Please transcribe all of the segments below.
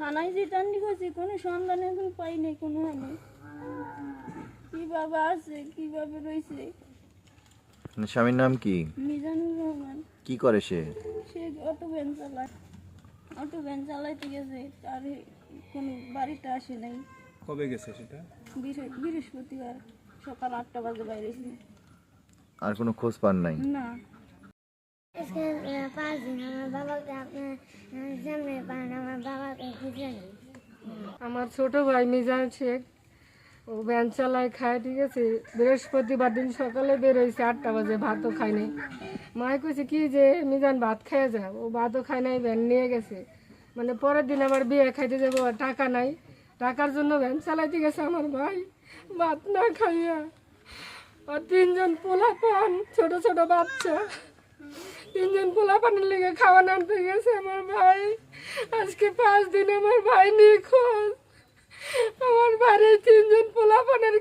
থানায় যে টান্ডি করছি কোনো সন্ধান এখন পাই নাই কোনো হানি কীভাবে আছে কীভাবে রয়েছে? মানে স্বামীর নাম কি? মিজানুর রহমান। কি করে সে? সে অটো ভ্যান চালায়। অটো ভ্যান চালাইতে গেছে আর কোনো বাড়িতে আসে নাই। কবে গেছে সেটা? বৃহ- বৃহস্পতিবার সকাল আটটা বাজে বাইরেছি আর কোনো খোঁজ পান নাই? না। আমার ছোট ভাই মিজান শেখ, ও ভ্যান চালায় খায়, ঠিক আছে? বৃহস্পতিবার দিন সকালে বেরোইছে, আটটা বাজে, ভাতও খায় নাই। মায় কইছে, কি যে মিজান, ভাত খেয়ে যা। ও ভাতও খায় নাই, ভ্যান নিয়ে গেছে। মানে পরের দিন আবার বিয়ে খাইতে যাব টাকা নাই। টাকার জন্য ভ্যান চালাইতে গেছে আমার ভাই। ভাত না খাইয়া। আর তিনজন পোলা পান ছোট ছোট বাচ্চা। তিনজন পোলা লেগে খাওয়া আনতে গেছে আমার ভাই। আজকে পাঁচ দিন আমার ভাই নিখোঁজ। আমার বাড়ির তিনজন পোলা পানের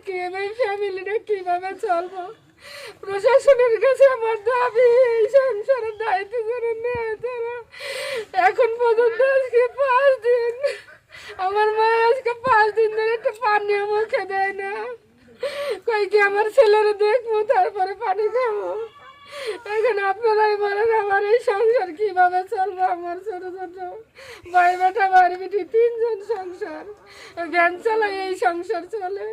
ফ্যামিলিটা কীভাবে চলবো? প্রশাসনের কাছে আমার দাবি, এই সংসারের দায়িত্ব করে নেয় তারা এখন পর্যন্ত আজকে পাঁচ দিন। আমার মা আজকে পাঁচ দিন ধরে একটা পানীয় মুখে দেয় না। কই কি আমার ছেলেরা দেখব, তারপরে পানি খাব? এখন আপনারাই বলেন, আমার এই সংসার কীভাবে চলবে? আমার ছোট ছোট ভাই বেটা বাড়ি বেটি, তিনজন সংসার। ভ্যান চালাই এই সংসার চলে।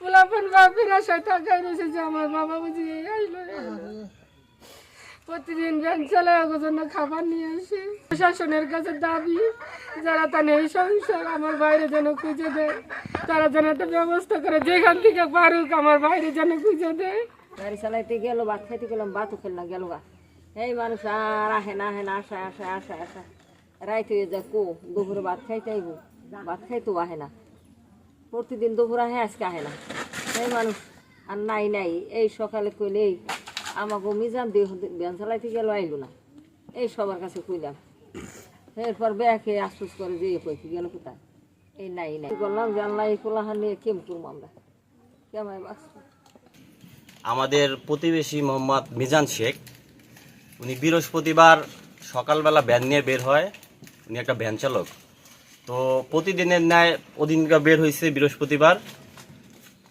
পোলাপন বাপের আশায় টাকায় রয়েছে যে আমার বাবা বুঝি এই আইলো প্রতিদিন ভ্যান চালায় জন্য খাবার নিয়ে আসে প্রশাসনের কাছে দাবি, যারা তা নেই সংসার, আমার বাইরে যেন খুঁজে দেয়। তারা যেন একটা ব্যবস্থা করে, যেখান থেকে পারুক, আমার বাইরে যেন খুঁজে দেয়। গাড়ি চালাইতে গেল ভাত খাইতে গেলাম ভাতও খেললাম গেল গা। এই মানুষ আর আহে না আহে না আসায় আসায় আসায় আসায় রাইতে যায় কো, দুপুরে ভাত খাইতে আইব, ভাত খাইতেও আহে না। প্রতিদিন দুপুর আহে, আজকে আহে না। এই মানুষ আর নাই নাই। এই সকালে কইলে এই আমাকে মিজান দিয়ে ব্যান চালাইতে গেল, আইলো না। এই সবার কাছে কইলাম। এরপর ব্যাকে আশ্বাস করে যে কই গেল কোথায়? এই নাই নাই। বললাম জানলা এই কোলাহান নিয়ে কেম করব আমরা? কেমন বাঁচবো আমাদের প্রতিবেশী মোহাম্মদ মিজান শেখ। উনি বৃহস্পতিবার সকালবেলা ভ্যান নিয়ে বের হয়। উনি একটা ভ্যান চালক। তো প্রতিদিনের ন্যায় ওদিনকে বের হয়েছে বৃহস্পতিবার।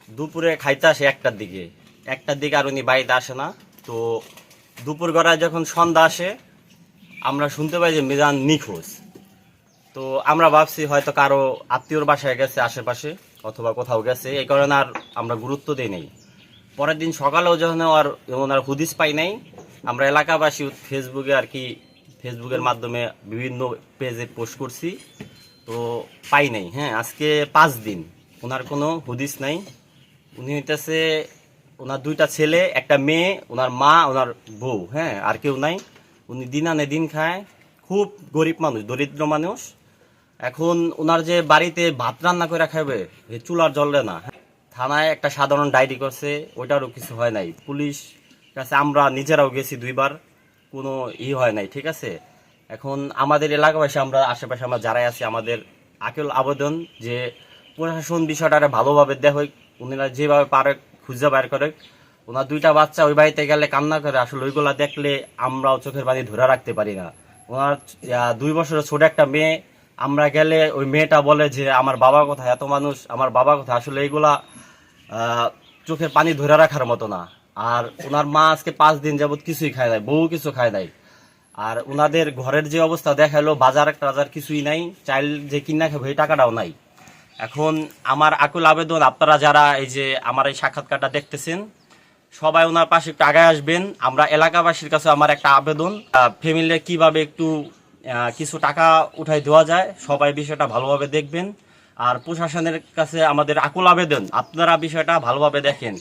দুপুরে খাইতে আসে একটার দিকে। একটার দিকে আর উনি বাড়িতে আসে না। তো দুপুর গড়ায় যখন সন্ধ্যা আসে, আমরা শুনতে পাই যে মিজান নিখোঁজ। তো আমরা ভাবছি হয়তো কারও আত্মীয়র বাসায় গেছে আশেপাশে, অথবা কোথাও গেছে। এই কারণে আর আমরা গুরুত্ব দিই নাই। পরের দিন সকালেও যখন আর ওনার হুদিস পাই নাই, আমরা এলাকাবাসী ফেসবুকে আর কি, ফেসবুকের মাধ্যমে বিভিন্ন পেজে পোস্ট করছি। তো পাই নাই হ্যাঁ আজকে পাঁচ দিন। ওনার কোনো হুদিস নাই। উনি হইতেছে, ওনার দুইটা ছেলে, একটা মেয়ে, ওনার মা, ওনার বউ হ্যাঁ আর কেউ নাই। উনি দিন আনে দিন খায়। খুব গরিব মানুষ, দরিদ্র মানুষ। এখন ওনার যে বাড়িতে ভাত রান্না করে খাবে চুলার জ্বললে না থানায় একটা সাধারণ ডায়েরি করছে, ওইটারও কিছু হয় নাই। পুলিশ কাছে আমরা নিজেরাও গেছি দুইবার, কোনো ই হয় নাই, ঠিক আছে? এখন আমাদের এলাকাবাসী আমরা, আশেপাশে আমরা যারাই আছি, আমাদের আকেল আবেদন যে প্রশাসন বিষয়টারে ভালোভাবে দেখ, উনারা যেভাবে পারে খুঁজে বের করে। ওনার দুইটা বাচ্চা ওই বাড়িতে গেলে কান্না করে, আসলে ওইগুলা দেখলে আমরাও চোখের পানি ধরে রাখতে পারি না। ওনার দুই বছরের ছোট একটা মেয়ে, আমরা গেলে ওই মেয়েটা বলে যে, আমার বাবা কোথায়? এত মানুষ, আমার বাবা কোথায়? আসলে এইগুলা চোখের পানি ধরে রাখার মতো না। আর ওনার মা আজকে পাঁচ দিন যাবৎ কিছুই খায় নাই, বউ কিছু খায় নাই। আর ওনাদের ঘরের যে অবস্থা দেখাল বাজার টাজার কিছুই নাই, চাইল যে কিনা খাবে টাকাটাও নাই। এখন আমার আকুল আবেদন, আপনারা যারা এই যে আমার এই সাক্ষাৎকারটা দেখতেছেন, সবাই ওনার পাশে একটু আগায় আসবেন। আমরা এলাকাবাসীর কাছে আমার একটা আবেদন। ফ্যামিলি কীভাবে একটু কিছু টাকা উঠাই দেওয়া যায়, সবাই বিষয়টা ভালোভাবে দেখবেন। আর প্রশাসনের কাছে আমাদের আকুল আবেদন, আপনারা বিষয়টা ভালোভাবে দেখেন।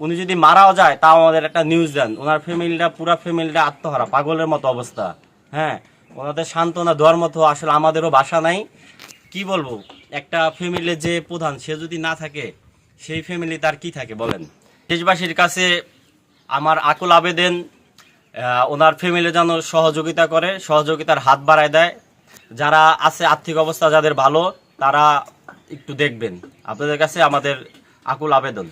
উনি যদি মারাও যায়, তাও আমাদের একটা নিউজ দেন। ওনার ফ্যামিলিটা পুরা ফ্যামিলিটা আত্মহারা, পাগলের মতো অবস্থা। হ্যাঁ ওনাদের সান্ত্বনা দেওয়ার মতো আসলে আমাদেরও বাসা নাই। কি বলব? একটা ফ্যামিলির যে প্রধান, সে যদি না থাকে, সেই ফ্যামিলি তার কি থাকে বলেন? দেশবাসীর কাছে আমার আকুল আবেদন ওনার ফ্যামিলি যেন সহযোগিতা করে, সহযোগিতার হাত বাড়ায় দেয়। যারা আছে, আর্থিক অবস্থা যাদের ভালো তারা একটু দেখবেন। আপনাদের কাছে আমাদের আকুল আবেদন।